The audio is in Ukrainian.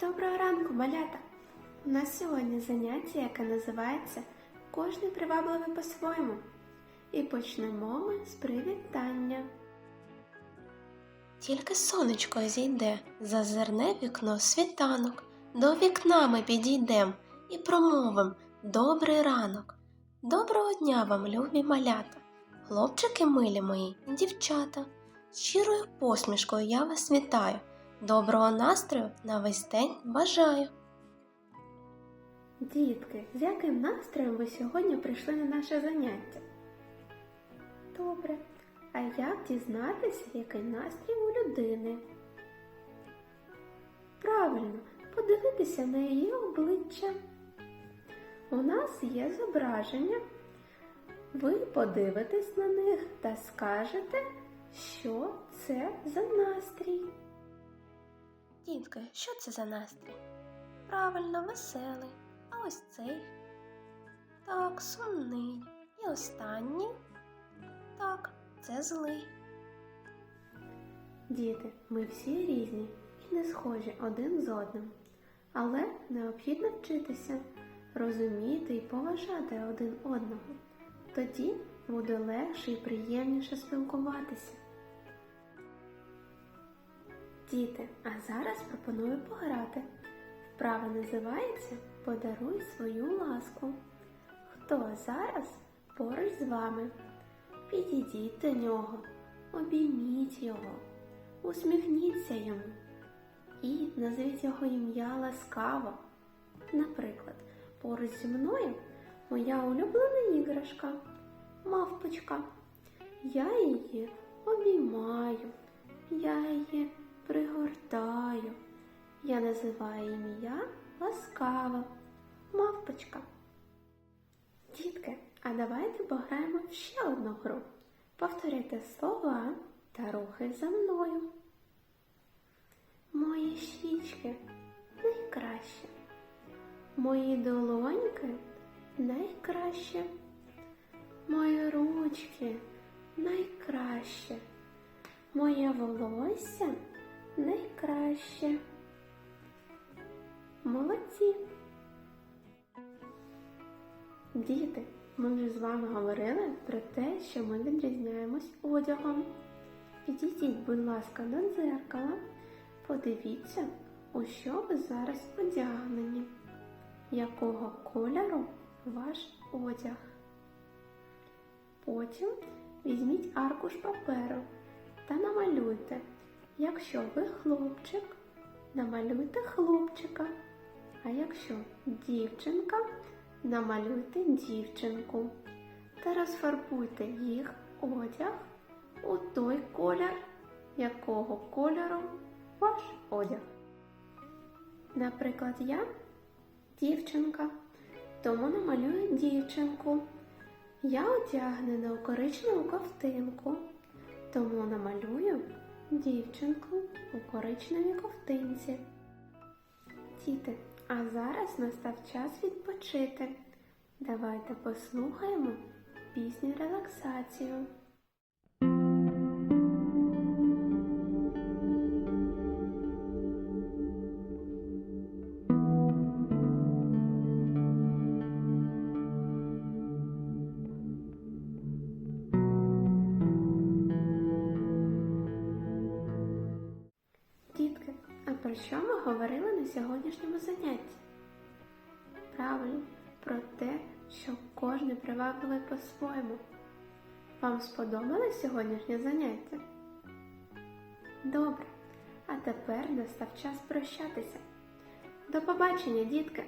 Доброго ранку, малята! У нас сьогодні заняття, яке називається Кожний привабливий по-своєму. І почнемо ми з привітання. Тільки сонечко зійде, зазирне вікно світанок. До вікна ми підійдем і промовим добрий ранок. Доброго дня вам, любі малята, хлопчики милі мої, дівчата. Щирою посмішкою я вас вітаю. Доброго настрою на весь день бажаю. Дітки, з яким настроєм ви сьогодні прийшли на наше заняття? Добре. А як дізнатися, який настрій у людини? Правильно, подивитися на її обличчя. У нас є зображення. Ви подивитесь на них та скажете, що це за настрій. Дітки, що це за настрій? Правильно, веселий. А ось цей. Так, сумний. І останній. Так, це злий. Діти, ми всі різні і не схожі один з одним. Але необхідно вчитися, розуміти і поважати один одного. Тоді буде легше і приємніше спілкуватися. Діти, а зараз пропоную пограти. Вправа називається Подаруй свою ласку. Хто зараз поруч з вами? Підійдіть до нього, обійміть його, усміхніться йому і назвіть його ім'я ласкаво. Наприклад, поруч зі мною моя улюблена іграшка мавпочка. Я її обіймаю, я її пригортаю. Я називаю ім'я ласкаво, мавпочка. Дітки, а давайте пограємо ще одну гру. Повторюйте слова та рухи за мною. Мої щічки найкраще. Мої долоньки найкраще. Мої ручки найкраще. Моє волосся найкраще. Молодці. Діти, ми вже з вами говорили про те, що ми відрізняємось одягом. Підійдіть, будь ласка, до дзеркала, подивіться, у що ви зараз одягнені, якого кольору ваш одяг. Потім візьміть аркуш паперу та намалюйте. Якщо ви хлопчик, намалюйте хлопчика. А якщо дівчинка, намалюйте дівчинку та розфарбуйте їх одяг у той колір, якого кольору ваш одяг. Наприклад, я дівчинка, тому намалюю дівчинку. Я одягнена у коричневу ковтинку, тому намалюю дівчинку у коричневій ковтинці. Діти, а зараз настав час відпочити. Давайте послухаємо пісню релаксацію. Про що ми говорили на сьогоднішньому занятті? Правильно, про те, що кожне привабливий по-своєму. Вам сподобалось сьогоднішнє заняття? Добре, а тепер настав час прощатися. До побачення, дітки!